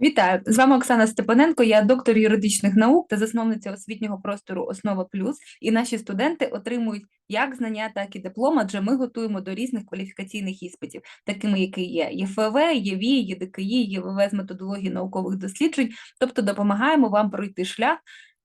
Вітаю! З вами Оксана Степаненко, я доктор юридичних наук та засновниця освітнього простору Основа Плюс. І наші студенти отримують як знання, так і диплом, адже ми готуємо до різних кваліфікаційних іспитів, такими які є ЄФВ, ЄВІ, ЄДКІ, ЄВВ з методології наукових досліджень, тобто допомагаємо вам пройти шлях.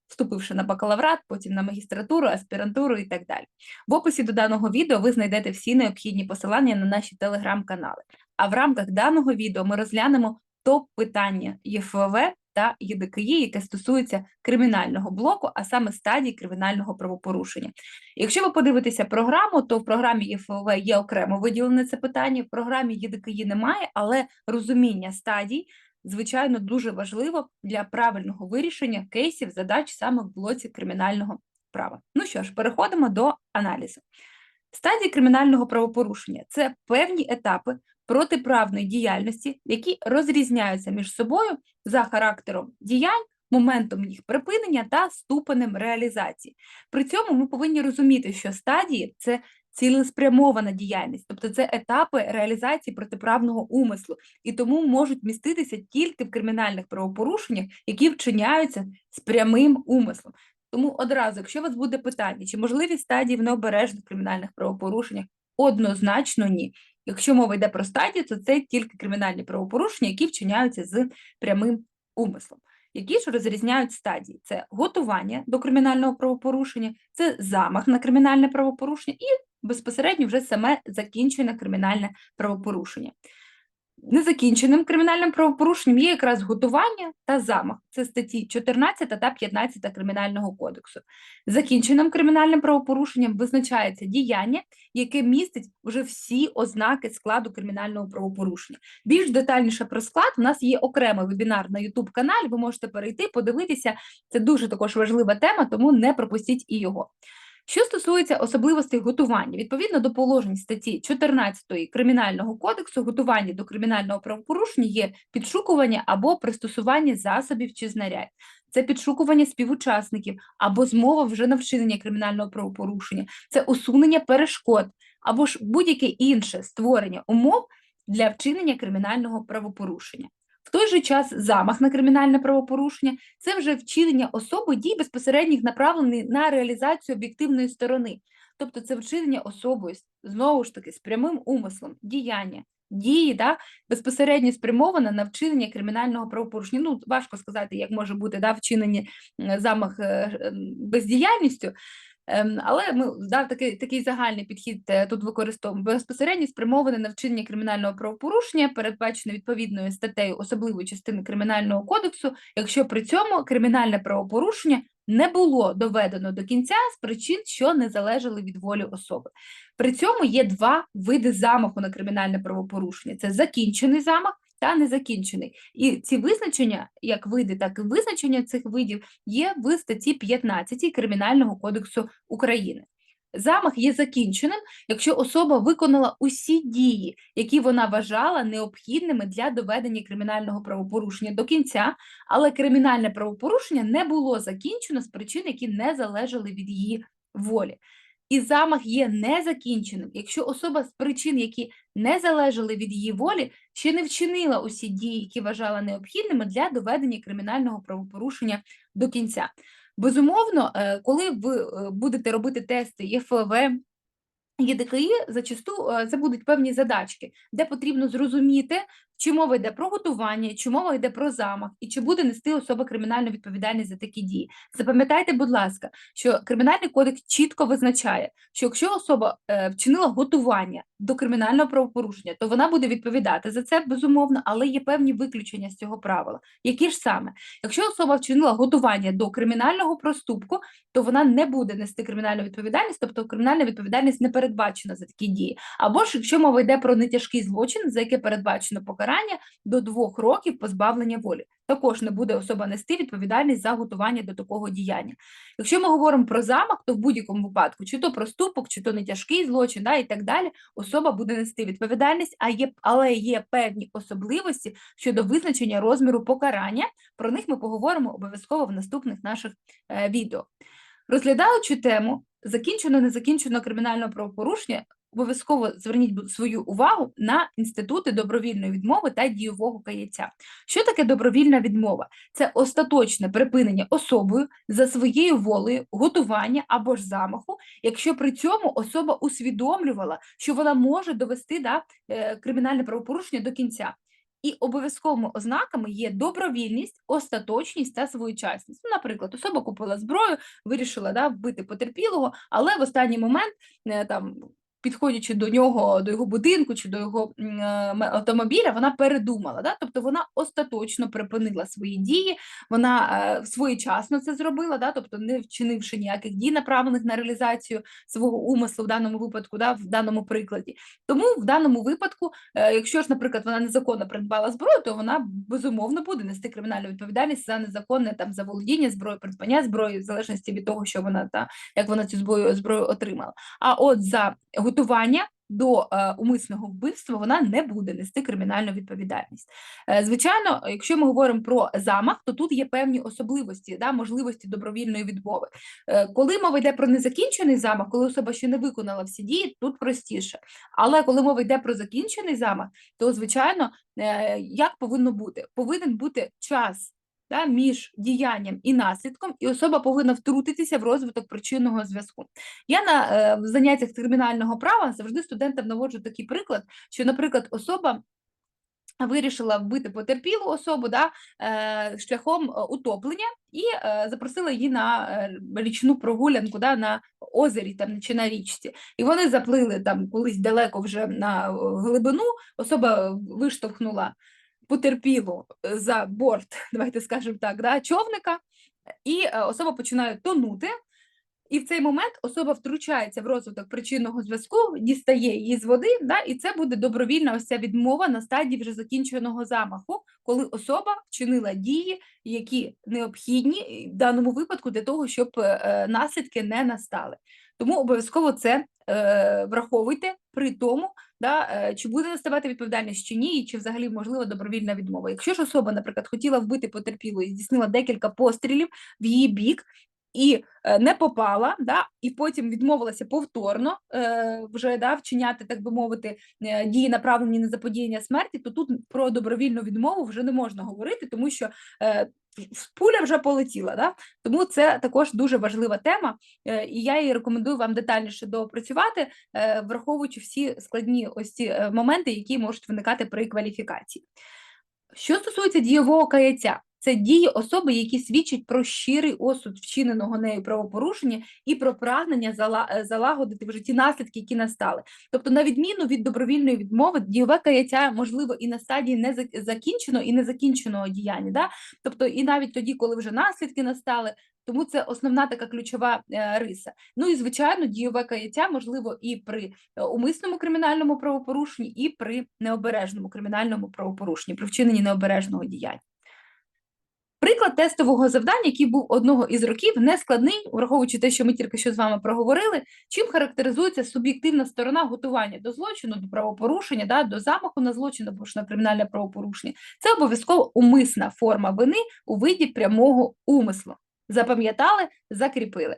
Вступивши на бакалаврат, потім на магістратуру, аспірантуру і так далі. В описі до даного відео ви знайдете всі необхідні посилання на наші телеграм-канали. А в рамках даного відео ми розглянемо топ-питання ЄФВ та ЄДКІ, яке стосується кримінального блоку, а саме стадії кримінального правопорушення. Якщо ви подивитеся програму, то в програмі ЄФВ є окремо виділене це питання, в програмі ЄДКІ немає, але розуміння стадій, звичайно, дуже важливо для правильного вирішення кейсів, задач саме в блоці кримінального права. Ну що ж, переходимо до аналізу. Стадії кримінального правопорушення це певні етапи протиправної діяльності, які розрізняються між собою за характером діянь, моментом їх припинення та ступенем реалізації. При цьому ми повинні розуміти, що стадії це цілеспрямована діяльність, тобто це етапи реалізації протиправного умислу, і тому можуть міститися тільки в кримінальних правопорушеннях, які вчиняються з прямим умислом. Тому одразу, якщо у вас буде питання, чи можливі стадії в необережних кримінальних правопорушеннях, однозначно ні. Якщо мова йде про стадію, то це тільки кримінальні правопорушення, які вчиняються з прямим умислом. Які ж розрізняють стадії? Це готування до кримінального правопорушення, це замах на кримінальне правопорушення і безпосередньо вже саме закінчене кримінальне правопорушення. Незакінченим кримінальним правопорушенням є якраз готування та замах. Це статті 14 та 15 Кримінального кодексу. Закінченим кримінальним правопорушенням визначається діяння, яке містить вже всі ознаки складу кримінального правопорушення. Більш детальніше про склад у нас є окремий вебінар на youtube каналі. Ви можете перейти, подивитися. Це дуже також важлива тема, тому не пропустіть і його. Що стосується особливостей готування, відповідно до положень статті 14 Кримінального кодексу, готування до кримінального правопорушення є підшукування або пристосування засобів чи знарядь. Це підшукування співучасників або змова вже на вчинення кримінального правопорушення, це усунення перешкод або ж будь-яке інше створення умов для вчинення кримінального правопорушення. В той же час замах на кримінальне правопорушення це вже вчинення особи дій безпосередніх направлений на реалізацію об'єктивної сторони. Тобто це вчинення особою, знову ж таки, з прямим умислом, діяння, дії, да, безпосередньо спрямоване на вчинення кримінального правопорушення. Ну, важко сказати, як може бути да, вчинення замах е, бездіяльністю. Ем, але ми да, такий такий загальний підхід е, тут використовуємо безпосередньо спрямований на вчинення кримінального правопорушення, передбачено відповідною статтею особливої частини кримінального кодексу, якщо при цьому кримінальне правопорушення не було доведено до кінця з причин, що не залежали від волі особи. При цьому є два види замаху на кримінальне правопорушення: це закінчений замах та незакінчений. І ці визначення, як види, так і визначення цих видів є в статті 15 Кримінального кодексу України. Замах є закінченим, якщо особа виконала усі дії, які вона вважала необхідними для доведення кримінального правопорушення до кінця, але кримінальне правопорушення не було закінчено з причин, які не залежали від її волі і замах є незакінченим, якщо особа з причин, які не залежали від її волі, ще не вчинила усі дії, які вважала необхідними для доведення кримінального правопорушення до кінця. Безумовно, е, коли ви е, будете робити тести ЄФВ, ЄДКІ, зачасту е, це будуть певні задачки, де потрібно зрозуміти, чи мова йде про готування, чи мова йде про замах, і чи буде нести особа кримінальну відповідальність за такі дії. Запам'ятайте, будь ласка, що кримінальний кодекс чітко визначає, що якщо особа е, вчинила готування до кримінального правопорушення, то вона буде відповідати за це безумовно, але є певні виключення з цього правила. Які ж саме, якщо особа вчинила готування до кримінального проступку, то вона не буде нести кримінальну відповідальність, тобто кримінальна відповідальність не передбачена за такі дії. Або ж якщо мова йде про нетяжкий злочин, за яке передбачено покарання, покарання до двох років позбавлення волі. Також не буде особа нести відповідальність за готування до такого діяння. Якщо ми говоримо про замах, то в будь-якому випадку, чи то проступок, чи то не тяжкий злочин, да, і так далі, особа буде нести відповідальність, а є, але є певні особливості щодо визначення розміру покарання. Про них ми поговоримо обов'язково в наступних наших е, відео. Розглядаючи тему закінчено незакінченого кримінального правопорушення, обов'язково зверніть свою увагу на інститути добровільної відмови та дійового каяття. Що таке добровільна відмова? Це остаточне припинення особою за своєю волею готування або ж замаху, якщо при цьому особа усвідомлювала, що вона може довести да, е, кримінальне правопорушення до кінця. І обов'язковими ознаками є добровільність, остаточність та своєчасність. Ну, наприклад, особа купила зброю, вирішила да, вбити потерпілого, але в останній момент е, там. Підходячи до нього, до його будинку чи до його е, автомобіля, вона передумала. Да? Тобто вона остаточно припинила свої дії, вона е, своєчасно це зробила, да? тобто не вчинивши ніяких дій, направлених на реалізацію свого умислу в даному випадку, да? в даному прикладі. Тому в даному випадку Е, Якщо ж, наприклад, вона незаконно придбала зброю, то вона безумовно буде нести кримінальну відповідальність за незаконне там заволодіння зброї, придбання зброї, в залежності від того, що вона та як вона цю зброю зброю отримала. А от за готування до е, умисного вбивства вона не буде нести кримінальну відповідальність. Е, звичайно, якщо ми говоримо про замах, то тут є певні особливості, да, можливості добровільної відмови. Е, коли мова йде про незакінчений замах, коли особа ще не виконала всі дії, тут простіше. Але коли мова йде про закінчений замах, то звичайно, як повинно бути? Повинен бути час да, між діянням і наслідком, і особа повинна втрутитися в розвиток причинного зв'язку. Я на е, в заняттях кримінального права завжди студентам наводжу такий приклад, що, наприклад, особа. Вирішила вбити потерпілу особу да, е, шляхом е, утоплення і е, запросила її на річну прогулянку да, на озері там, чи на річці. І вони заплили там колись далеко вже на глибину, особа виштовхнула потерпілу е, за борт, давайте скажемо так, да, човника, і е, особа починає тонути. І в цей момент особа втручається в розвиток причинного зв'язку, дістає її з води, да, і це буде добровільна ось ця відмова на стадії вже закінченого замаху, коли особа вчинила дії, які необхідні е, в даному випадку для того, щоб наслідки не настали. Тому обов'язково це е, враховуйте при тому, да, е, чи буде наставати відповідальність чи ні, і чи взагалі можлива добровільна відмова. Якщо ж особа, наприклад, хотіла вбити потерпілу і здійснила декілька пострілів в її бік. І е, не попала, да, і потім відмовилася повторно е, вже да, вчиняти, так би мовити, е, дії направлені на заподіяння смерті, то тут про добровільну відмову вже не можна говорити, тому що е, пуля вже полетіла. Да? Тому це також дуже важлива тема, е, і я її рекомендую вам детальніше доопрацювати, е, враховуючи всі складні ось ці е, моменти, які можуть виникати при кваліфікації. Що стосується дієвого каяття, це дії особи, які свідчать про щирий осуд вчиненого нею правопорушення і про прагнення е, залагодити в житті наслідки, які настали. Тобто, на відміну від добровільної відмови, дієве каяття можливо і на стадії не зак- і незакінченого діяння. Да? Тобто, і навіть тоді, коли вже наслідки настали. Тому це основна така ключова е, риса. Ну і звичайно, дієве каяття можливо і при е, умисному кримінальному правопорушенні, і при необережному кримінальному правопорушенні, при вчиненні необережного діяння. Приклад тестового завдання, який був одного із років, не складний, враховуючи те, що ми тільки що з вами проговорили, чим характеризується суб'єктивна сторона готування до злочину, до правопорушення, да, до замаху на злочин або ж на кримінальне правопорушення. Це обов'язково умисна форма вини у виді прямого умислу. Запам'ятали, закріпили.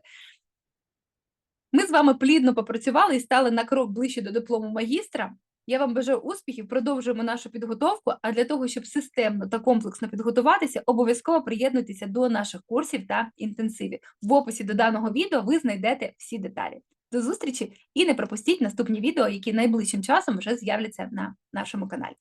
Ми з вами плідно попрацювали і стали на крок ближче до диплому магістра. Я вам бажаю успіхів, продовжуємо нашу підготовку. А для того, щоб системно та комплексно підготуватися, обов'язково приєднуйтеся до наших курсів та інтенсивів. В описі до даного відео ви знайдете всі деталі. До зустрічі і не пропустіть наступні відео, які найближчим часом вже з'являться на нашому каналі.